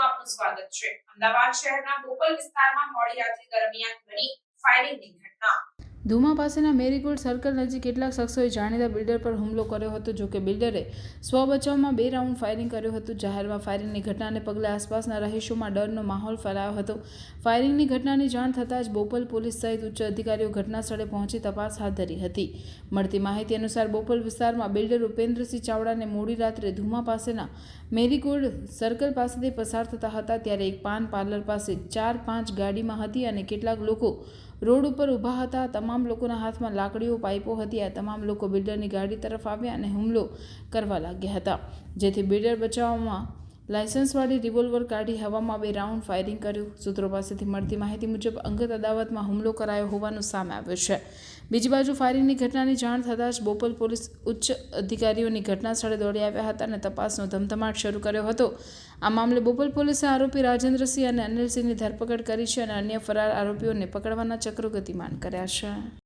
આપનું સ્વાગત છે. અમદાવાદ શહેરના બોપલ વિસ્તારમાં મોડી રાત્રિ દરમિયાન બની ફાયરિંગની ઘટના. ધુમા પાસેના મેરીગોલ્ડ સર્કલ નજીક કેટલાક શખ્સોએ જાણીતા બિલ્ડર પર હુમલો કર્યો હતો જોકે બિલ્ડરે સ્વ બચાવમાં બે રાઉન્ડ ફાયરિંગ કર્યું હતું. જાહેરમાં ફાયરિંગની ઘટનાને પગલે આસપાસના રહીશોમાં ડરનો માહોલ ફેલાયો હતો. ફાયરિંગની ઘટનાની જાણ થતાં જ બોપલ પોલીસ સહિત ઉચ્ચ અધિકારીઓ ઘટનાસ્થળે પહોંચી તપાસ હાથ ધરી હતી. મળતી માહિતી અનુસાર બોપલ વિસ્તારમાં બિલ્ડર ઉપેન્દ્રસિંહ ચાવડાને મોડી રાત્રે ધુમા પાસેના મેરીગોલ્ડ સર્કલ પાસેથી પસાર થતા હતા, ત્યારે એક પાન પાર્લર પાસે ચાર પાંચ ગાડીમાં હતી અને કેટલાક લોકો રોડ ઉપર ઊભા હતા, તમામ લોકોના હાથમાં લાકડીઓ, પાઇપો હતી, આ તમામ લોકો બિલ્ડરની ગાડી તરફ આવ્યા અને હુમલો કરવા લાગ્યા હતા, જેથી બિલ્ડર બચાવવામાં લાયસન્સવાળી રિવોલ્વર કાઢી હવામાં બે રાઉન્ડ ફાયરિંગ કર્યું. સૂત્રો પાસેથી મળતી માહિતી મુજબ અંગત અદાવતમાં હુમલો કરાયો હોવાનું સામે આવ્યું છે. બીજી બાજુ ફાયરિંગની ઘટનાની જાણ થતાં જ બોપલ પોલીસ ઉચ્ચ અધિકારીઓની ઘટના સ્થળે દોડી આવ્યા હતા અને તપાસનો ધમધમાટ શરૂ કર્યો હતો. આ મામલે બોપલ પોલીસે આરોપી રાજેન્દ્રસિંહ અને અનિલસિંહની ધરપકડ કરી છે અને અન્ય ફરાર આરોપીઓને પકડવાના ચક્રો ગતિમાન કર્યા છે.